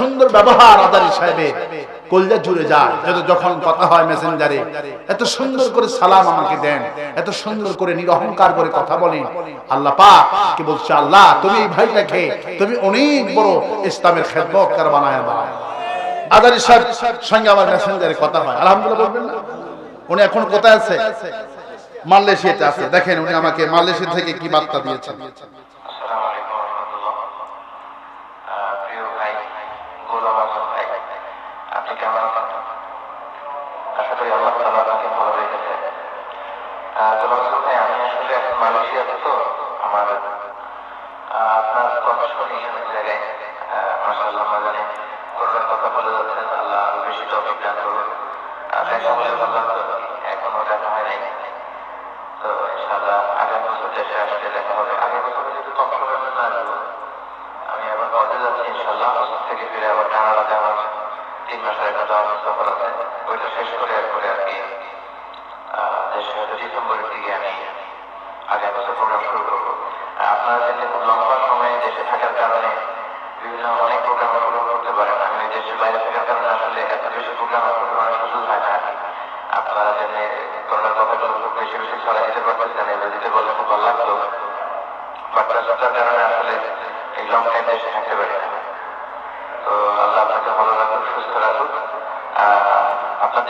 সুন্দর ব্যবহার আদারি সাহেবে, কলজা জুড়ে যায় যত যখন কথা হয় মেসেঞ্জারে এত সুন্দর করে সালাম আমাকে দেন, এত সুন্দর করে নিরহংকার করে কথা বলেন। আল্লাহ পাক কি বলছে, আল্লাহ, তুমি এই ভাইটাকে, তুমি অনেক বড় ইসলামের খেদমত কার বানায় দাও। আদারি সাহেব সঙ্গে আমার মেসেঞ্জারে কথা হয়। আলহামদুলিল্লাহ বলবেন না? উনি এখন কোথায় আছে? মালয়েশিয়াতে আছে। দেখেন উনি আমাকে মালয়েশিয়া থেকে কি বার্তা দিয়েছেন আসসালামু আলাইকুম রহমতুল্লাহ প্রিয় ভাই গোলাম আজম ভাই, আপনি কেমন আশা করি আল্লাহ তাআলা আপনাকে ভালো রেখেছে আমি আসলে এখন মালয়েশিয়াতে তো, আমার আপনার কথা শুনি অনেক জায়গায় মাসাল্লাহ মাজানে করোনার কথা বলে যাচ্ছেন, আল্লাহ আরও বেশি টপিক দান করুন দেখা হলে বললাম তো এখনও দেখা হয় নাই তো ইনশাআল্লাহ আগামী বছর দেশে আসলে দেখা হবে আগামী বছর যদি কম সময়ের জন্য আসব আমি আবার হজে যাচ্ছি ইনশাআল্লাহ হজ থেকে ফিরে আবার কানাডাতে আমার তিন মাসের একটা যাওয়ার সফর আছে ওইটা শেষ করে এরপরে আর কি ডিসেম্বরের দিকে আমি আগামী বছর প্রোগ্রাম শুরু করব আপনারা যদি খুব লম্বা সময়ে দেশে থাকার কারণে বিভিন্ন অনেক প্রোগ্রাম অংশগ্রহণ করতে পারেন আমি দেশের বাইরে থাকার কারণে আসলে এত বেশি প্রোগ্রাম অংশগ্রহণের সুযোগ হয় না আপনারা জেনে করোনার কথাগুলো খুব বেশি বেশি ছড়াই দিতে পারতেছেন এগুলো দিতে বললে খুব ভালো লাগতো বাট ব্যস্ততার কারণে আসলে এই লং টাইম দেশে থাকতে পারি না তো আল্লাহ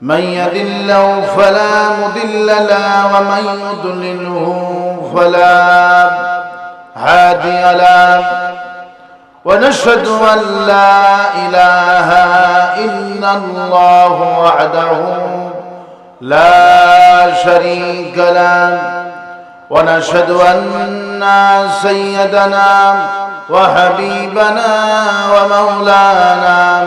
من يد الله فلا مضل له ومن يضلله فلا هادي له. ونشهد أن لا إله إلا الله وحده لا شريك له. ونشهد أن سيدنا وحبيبنا ومولانا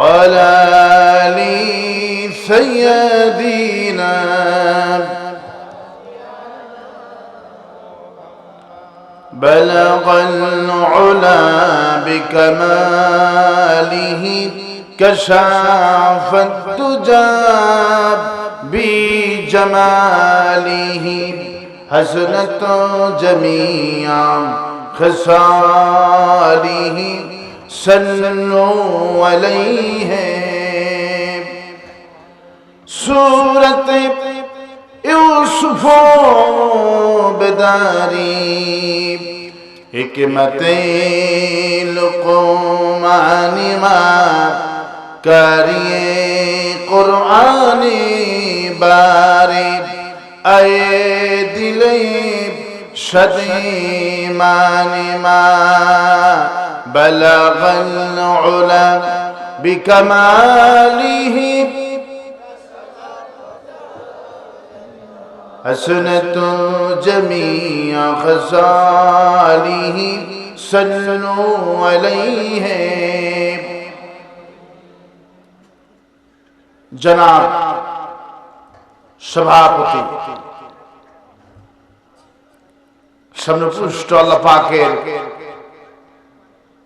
وعلى آل سيدنا بلغ العلا بكماله كشاف الدجى بجماله. حسنت جميع خصاله. صلوا عليه. سورة یوسف بداری حکمت لقمانی ما کاری قرآن باری اے دلی شدیمانی ما بلغ العلا بكماله حسنة جميع خصاله صلوا عليه জনাব সভাপতি সামনেপুষ্ট আল্লাহ পাকের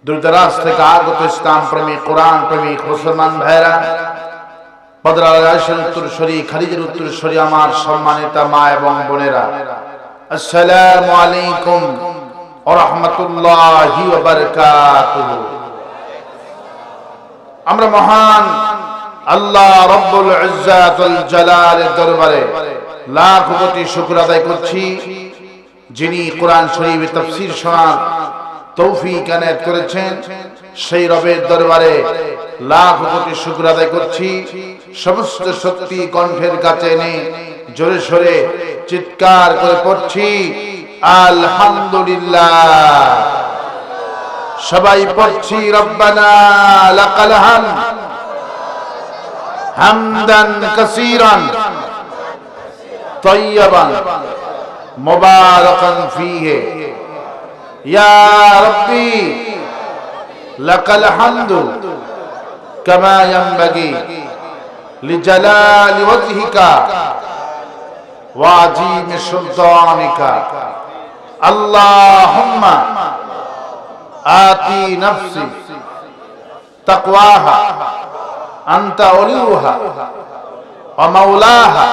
দূরদরাজ থেকে আগত ইসলাম প্রেমী কোরআন প্রেমিক, মুসলমান ভাইরা বদরাজের উত্তরস্বরী খালিজের উত্তরস্বরী আমার মা এবং বোনেরা। আসসালামু আলাইকুম ওয়া রাহমাতুল্লাহি ওয়া আমরা মহান আল্লাহ রব্বুল ইজ্জাতুল জালালের দরবারে লাখ কোটি শুকর আদায় করছি, যিনি কোরআন শরীফের তাফসীর শোনার তৌফিক আনায়াত করেছেন। সেই রবের দরবারে লাখ কোটি শুকর আদায় করছি। সমস্ত শক্তি কণ্ঠের কাছে এনে জোরে সরে চিৎকার করে পড়ছি। আলহামদুলিল্লাহ। সবাই পড়ছি, রব্বানা লাকাল হাম হামদান কাসীরান তাইয়্যিবান মুবারাকান ফীহি। يا ربي لك الحمد كما ينبغي لجلال وجهك وعظيم سلطانك اللهم آتي نفسي تقواها أنت وليها ومولاها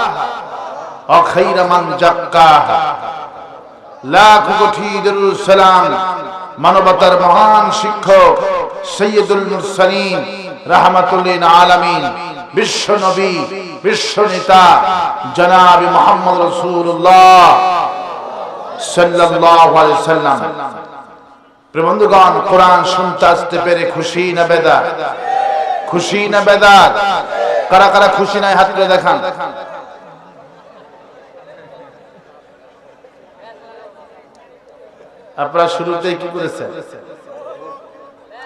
وخير من زكاها লাখ কোটি দরুদ সালাম মানবতার মহান শিক্ষক সৈয়দুল মুরসালিন রাহমাতুল্লিন আলামিন, বিশ্ব নবী, বিশ্ব নেতা জনাবি মোহাম্মদ রাসূলুল্লাহ সাল্লাল্লাহু আলাইহি সাল্লাম। প্রবন্ধগণ কোরআন শুনতে আসতে পেরে খুশি না বেদার খুশি না বেদার কারা কারা খুশি নাই হাত দেখান। আপনারা শুরুতেই কি করেছেন?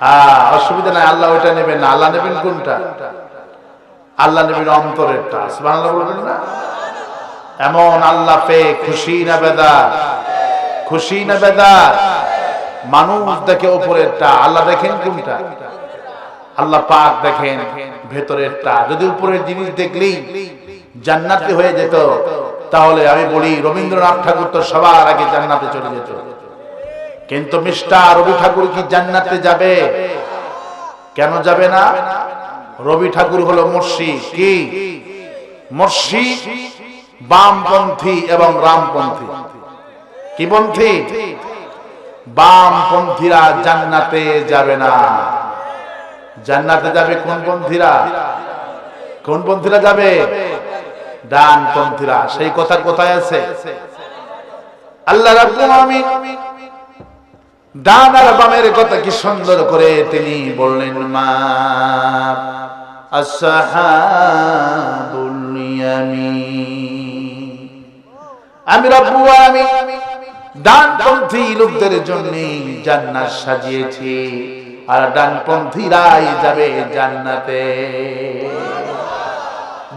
হ্যাঁ অসুবিধা নাই, আল্লাহ ওইটা নেবেন না। আল্লাহ নেবেন কোনটা? আল্লাহ নেবেন অন্তরেরটা। সুবহানাল্লাহ বলবেন না? এমন আল্লাহ পে খুশি না বেদার খুশি না বেদার মানুষ দেখে উপরেরটা। আল্লাহ দেখেন কোনটা? আল্লাহ পাক দেখেন ভেতরেরটা। যদি উপরের জিনিস দেখলেই জান্নাতি হয়ে যেত। তাহলে আমি বলি, রবীন্দ্রনাথ ঠাকুর তো সবার আগে জান্নাতে চলে যেত। কিন্তু মিস্টার রবি ঠাকুর কি জান্নাতে যাবে? কেন যাবে না? রবি ঠাকুর হলো মর্শি, কি? মর্শি, বামপন্থী এবং রামপন্থী। কি পন্থী? বামপন্থীরা জান্নাতে যাবে না। জান্নাতে যাবে কোন পন্থীরা? কোন পন্থীরা যাবে? ডান পন্থীরা সেই কথা কোথায় আছে? আল্লাহ রাব্বুল আলামিন ডান আর বামের কথা কি সুন্দর করে তিনি বললেন, মা আমি রব্বুল আলামিন ডানপন্থী লোকদের জন্য জান্নাত সাজিয়েছি, আর ডানপন্থীরাই যাবে জান্নাতে।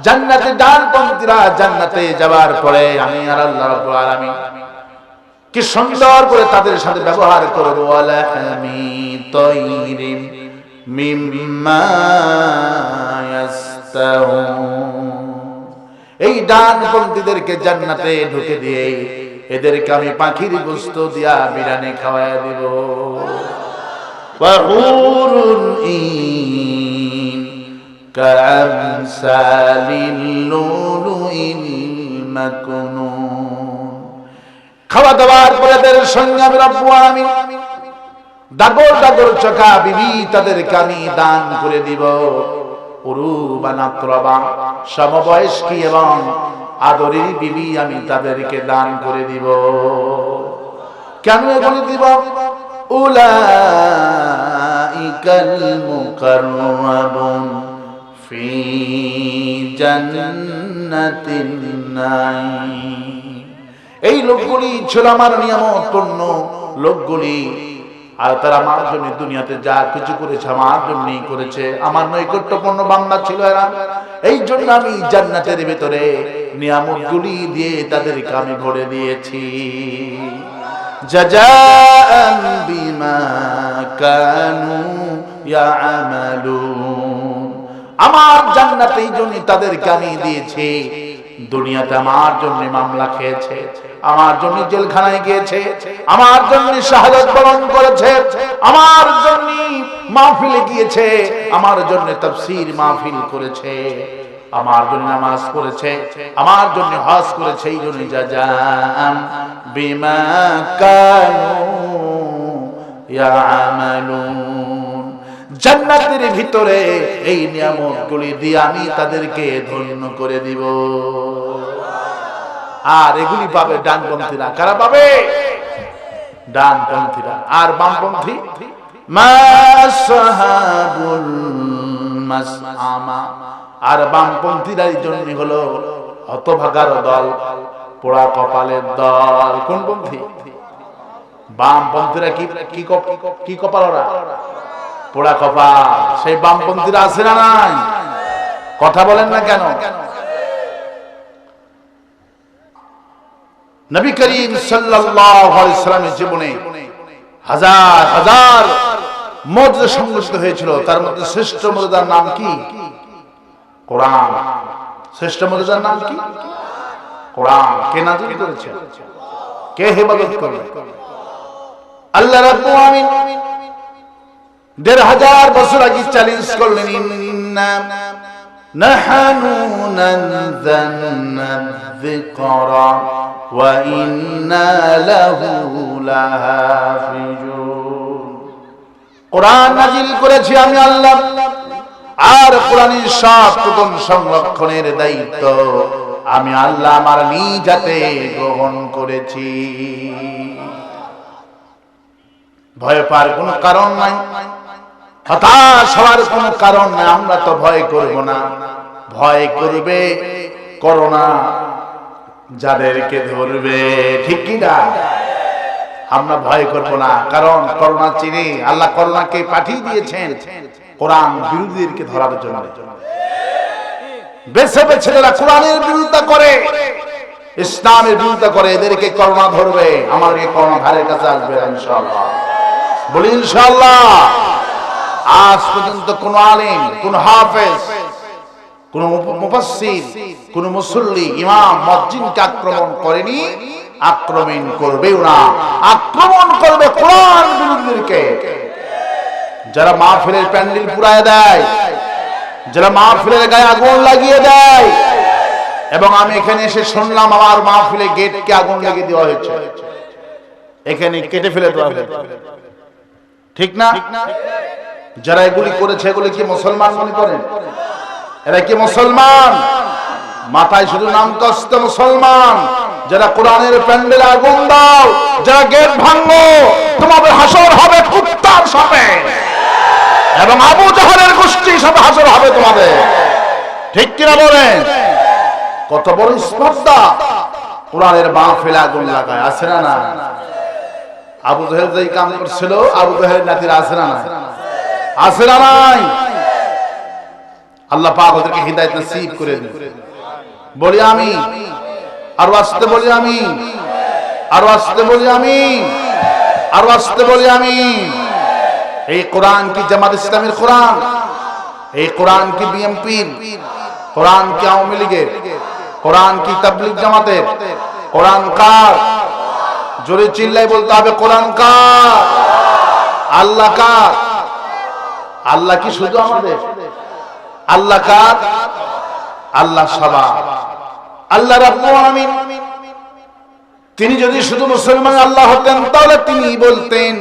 জান্নাতে ডানপন্থীরা জান্নাতে যাওয়ার পরে আমি আর আল্লাহ রাব্বুল আলামিন কি সুন্দর করে তাদের সাথে ব্যবহার করবো আলাহামি তৈরিম মিম্মা ইয়াস্তাহুন। এই ডানপন্থীদেরকে জান্নাতে ঢুকে দিয়ে এদেরকে আমি পাখির গোস্ত দিয়া বিরানি খাওয়াই দিব وحور عين كأمثال اللؤلؤ المكنون খাওয়া দাওয়ার পরে এদের সঙ্গে আমি আমি ডাগর ডাগর চকা বিবি তাদেরকে আমি দান করে দিব। সমবয়স্কী এবং আদরের বিবি আমি তাদেরকে দান করে দিব। কেন এগুলি দিব? উলাইকাল মুকাররাবুন ফি জান্নাতিন নাঈম এই লোকগুলি ছিল আমার নিয়ামতপূর্ণ লোকগুলি, আর তারা আমার জন্য দুনিয়াতে যা কিছু করেছে আমার জন্যই করেছে। আমার নৈকট্যপূর্ণ বান্দা ছিল এরা। এই জন্য আমি জান্নাতের ভিতরে নিয়ামত গুলি দিয়ে তাদেরকে আমি ভরে দিয়েছি। আমার জান্নাত জন্য তাদেরকে আমি দিয়েছি। দুনিয়াতে আমার জন্য মামলা খেয়েছে, আমার জন্য জেলখানায় গিয়েছে, আমার জন্য শাহাদত বরণ করেছে, আমার জন্য মাহফিলে গিয়েছে, আমার জন্য তাফসীর মাহফিল করেছে, আমার জন্য নামাজ পড়েছে, আমার জন্য হজ করেছে, এই জন্য যা যান বিমা কানু ইয়ামালুন। জান্নাতের ভিতরে এই নিয়ামতগুলি দিয়ে আমি তাদেরকে ধন্য করে দিব। আর এগুলি পাবে ডানপন্থীরা। কারা পাবে? ডানপন্থীরা। আর বামপন্থী? আর বামপন্থীরা এই জন্য হলো হতভাগার দল, পোড়া কপালের দল। কোন পন্থী বামপন্থীরা কি কি কপাল ওরা? পোড়া কপাল। সেই বামপন্থীরা আছে না নাই? কথা বলেন না কেন? নবী করিম সাল্লামের জীবনে হাজার হাজার মর্যাদা সংঘটিত হয়েছিল। তার মধ্যে শ্রেষ্ঠ মর্যাদার নাম কি? কোরআন। শ্রেষ্ঠ মর্যাদার নাম কি? কোরআন। কে নাজিল করেছে? কে হেফাজত করবে? আল্লাহ দেড় হাজার বছর আগে চ্যালেঞ্জ করলেন করেছি আমি আল্লাহ। আর কোরআনের সব টুকুন সংরক্ষণের দায়িত্ব আমি আল্লাহ আমার নিজ হাতে গ্রহণ করেছি। ভয় পাওয়ার কোনো কারণ নাই। হতাশ হওয়ার কোনো কারণ নাই, আমরা তো ভয় করব না। ভয় করবে করোনা যাদেরকে ধরবে, ঠিক কি না? আমরা ভয় করব না, কারণ করোনা চিনি, আল্লাহ করোনাকে পাঠিয়ে দিয়েছেন কোরআন বিরোধীদেরকে ধরার জন্য। বেছে বেছে যারা কোরআনের বিরোধিতা করে, ইসলামের বিরোধিতা করে, এদেরকে করোনা ধরবে, আমাদেরকে করোনা ধারের কাছে আসবে ইনশাআল্লাহ। বলি ইনশাআল্লাহ। আজ পর্যন্ত কোন আলিম, কোন হাফেজ, কোন মুফাসসির, কোন মুসল্লি, ইমাম, মসজিদকে আক্রমণ করেনি, আক্রমণ করবেও না। আক্রমণ করবে কোরআন বিরোধীদেরকে। যারা মাহফিলের প্যান্ডেল পুরায় দেয়, যারা মাহফিলের গায়ে আগুন লাগিয়ে দেয়, এবং আমি এখানে এসে শুনলাম আমার মাহফিলে গেটকে আগুন লাগিয়ে দেওয়া হয়েছে। এখানে কেটে ফেলে দেওয়া হয়েছে। ঠিক না? যারা এগুলি করেছে, এগুলি কি মুসলমান মনে করেন এরা কি মুসলমান? মাথায় শুধু নাম কষ্ট মুসলমান। যারা কোরআনের প্যান্ডেলে আগুন দাও, যারা গেট ভাঙো, তোমাদের হাসর হবে কুত্তার সাথে এবং আবু জাহালের গোষ্ঠী সাথে হাসর হবে তোমাদের। ঠিক কিনা বলেন কত বড় স্পর্ধা। কোরআনের বাঁ ফেলে আগুন লাগায়, আছে না না? আবু জাহেল যেই কাম করছিল, আবু জাহেল নাতির আছে না নাই আছে না নাই? আল্লাহ পাক ওদেরকে হিদায়ত নসিব করে বলি আমি আর আসতে বলি আমি আর আসতে বলি আমি আর আসতে বলি আমি এই কোরআন কি জামাত ইসলামের কোরআন? এই কোরআন কি বিএমপির? কোরআন কি আওয়ামী লীগের? কোরআন কি তাবলিগ জামাতের? কোরআন কার? জোরে চিল্লাই বলতে হবে, কোরআন কার? আল্লাহ কার? আল্লাহ কি শুধু আমাদের আল্লাহ কার? আল্লাহ সবা আল্লাহ রাব্বুল তিনি যদি শুধু মুসলমান আল্লাহ হতেন, তাহলে তিনি বলতেন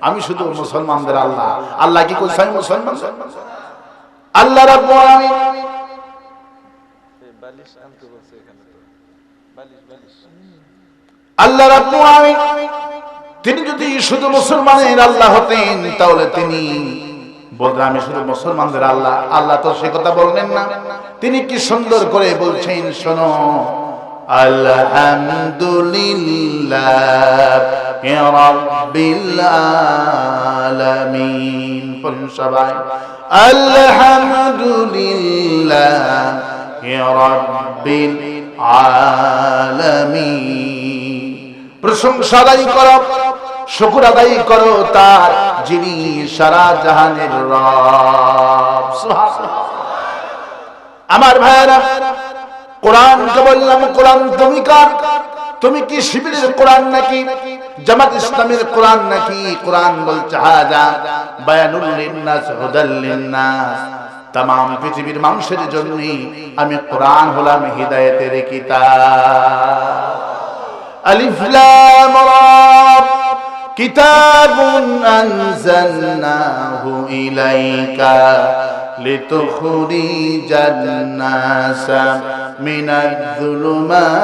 আমি শুধু মুসলমানদের আল্লাহ। আল্লাহ কি কইছে? আমি মুসলমান। আল্লাহ রাব্বুল আলামিন। আল্লাহ তিনি যদি শুধু মুসলমানের আল্লাহ হতেন, তাহলে তিনি বলতেন আমি শুধু মুসলমানদের আল্লাহ আল্লাহ তো সে কথা বললেন না। তিনি কি সুন্দর করে বলছেন, শোনো, আলহামদুলিল্লাহ সবাই প্রশংসা আদায় করো, শুকুর আদায় করো তার যিনি সারা জাহানের রব। আমার ভাইয়েরা কোরআনকে বললাম, কোরআন তুমি কার? তুমি কি শিবিরের কোরআন নাকি? জামাত ইসলামের কোরআন নাকি? কোরআন বলছে, হাজা বায়ানুল লিন্নাস, হুদাল লিন্নাস। তাম পৃথিবীর মানুষের জন্যই আমি কোরআন হলাম, হিদায়েতের কিতাব। ألف لام را كتاب أنزلناه إليك لتخرج الناس من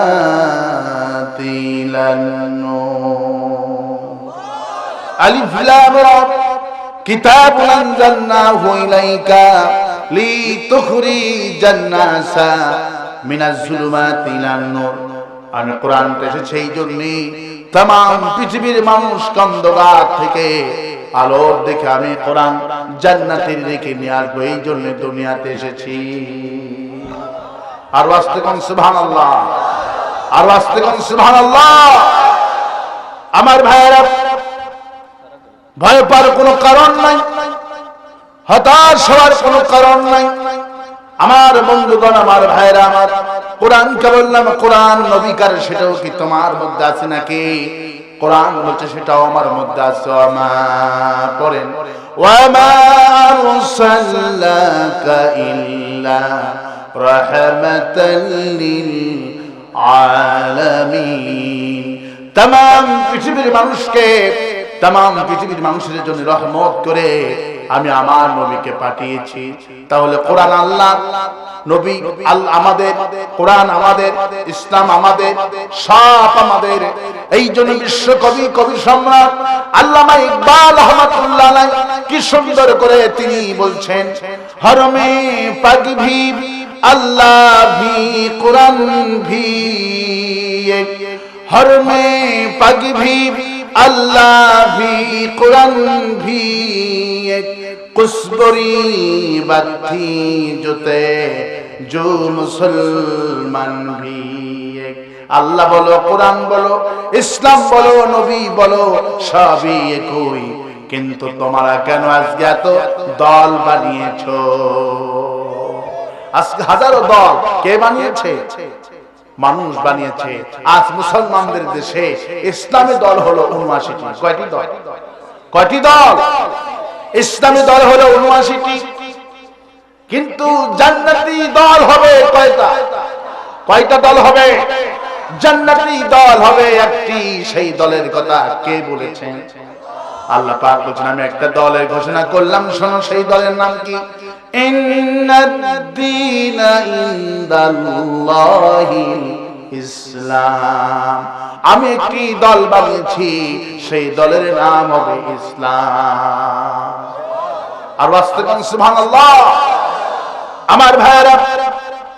الظلمات إلى النور ألف لام را كتاب أنزلناه إليك لتخرج الناس من الظلمات إلى النور আমি কোরআনটা এসেছে এই জন্যে তাম পৃথিবীর মানুষ কন্দগার থেকে আলোর দেখে আমি কোরআন জান্নাতের দিকে নিয়ে আসব, এই জন্য দুনিয়াতে এসেছি। আর আসতে কোন সুবহান আল্লাহ আর আসতে কোন সুবহান আল্লাহ আমার ভাইয়েরা, ভয় পাওয়ার কোনো কারণ নাই, হতাশ হওয়ার কোনো কারণ নাই। আমার বন্ধুগণ, আমার ভাইরা আমার কোরআনকে বললাম, কোরআন নবীকার সেটাও কি তোমার মধ্যে আছে নাকি? কোরআন বলছে, সেটাও আমার মধ্যে আছে আমার পড়েন। ওয়ামা পৃথিবীর মানুষকে, তাম, পৃথিবীর মানুষের জন্য রহমত করে আমি আমার নবীকে পাঠিয়েছি। তাহলে কোরআন আল্লাহ, নবী আমাদের, কোরআন আমাদের, ইসলাম আমাদের সব আমাদের। এই জন্য বিশ্বকবি কবি সম্রাট আল্লামা ইকবাল আহমদুল্লাহ কি সুন্দর করে তিনি বলছেন, হরমে পাগি ভি আল্লাহ ভি কোরআন ভি হরমে পাগি ভি আল্লাহ ভি কোরআন ভি कुसबरी बत्ती जुते जो मुसलमान भी एक আল্লাহ বলো কোরআন বলো ইসলাম বলো নবী বলো সবই একই কিন্তু তোমরা কেন আজকে এত দল বানিয়েছো আজকে হাজারো দল কে বানিয়েছে মানুষ বানিয়েছে আজ মুসলমানদের দেশে ইসলামী দল হলো উনআশিটি কয়টি দল কয়টি দল ইসলামী দল হলো উনআশিটি কিন্তু জান্নাতি দল হবে কয়টা? কয়টা দল হবে? জান্নাতি দল হবে একটি, সেই দলের কথা কে বলেছেন আল্লাহ পাক বলছেন, আমি একটা দলের ঘোষণা করলাম, শোনো সেই দলের নাম কি? ইন্নাদ-দীনা ইনদাল্লাহিল ইসলাম। আমি একটি দল বানিয়েছি, সেই দলের নাম হবে ইসলাম। আর বাস্তবান আমার ভাইয়েরা,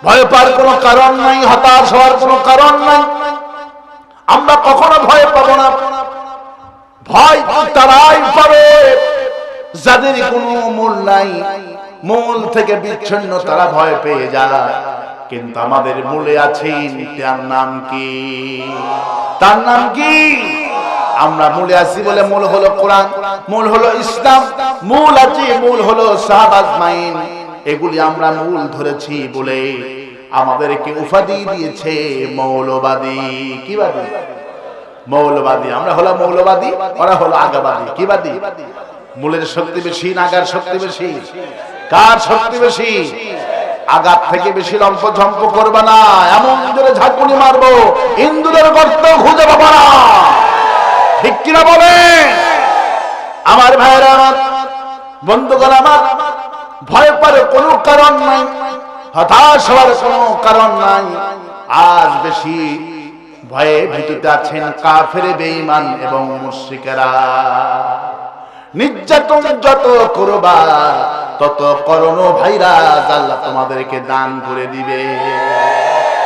ভয় পাওয়ার কোনো কারণ নাই, হতাশ হওয়ার কোনো কারণ নাই। আমরা কখনো ভয় পাবো না। ভয় তারাই পাবে। যাদের কোনো মূল নাই, মূল থেকে বিচ্ছিন্ন তারা ভয় পেয়ে যায়। কিন্তু আমাদের মূলে আছেন, তার নাম কি? তার নাম কি? আমরা মূলে আছি বলে মূল হলো কোরআন, মূল হলো ইসলাম, মূল আছে, মূল হলো সাহাবাজ মাইন এগুলি আমরা মূল ধরেছি বলে আমাদেরকে উপাধি দিয়েছে মৌলবাদী। কি বাদী? মৌলবাদী। আমরা হলো মৌলবাদী, ওরা হলো আগাবাদী। কি বাদী? মূলের শক্তি বেশি নাগার শক্তি বেশি? কার শক্তি বেশি? আগার থেকে বেশি লম্প ঝম্প করবে না। এমন জোরে ঝাঁকুনি মারবো, ইন্দুরের গর্ত খুঁজে পাবো না। ঠিক কিনা বলে আমার ভাইয়েরা আমার বন্ধুগণ আমার, ভয় পারে কোনো কারণ নাই, হতাশ হওয়ার কোনো কারণ নাই। আজ বেশি ভয়ে ভীতিতে আছেন কাফের, বেঈমান এবং মুশরিকেরা। নির্যাতন যত করবা তত করোনা ভাইরাস আল্লাহ তোমাদেরকে দান করে দিবে।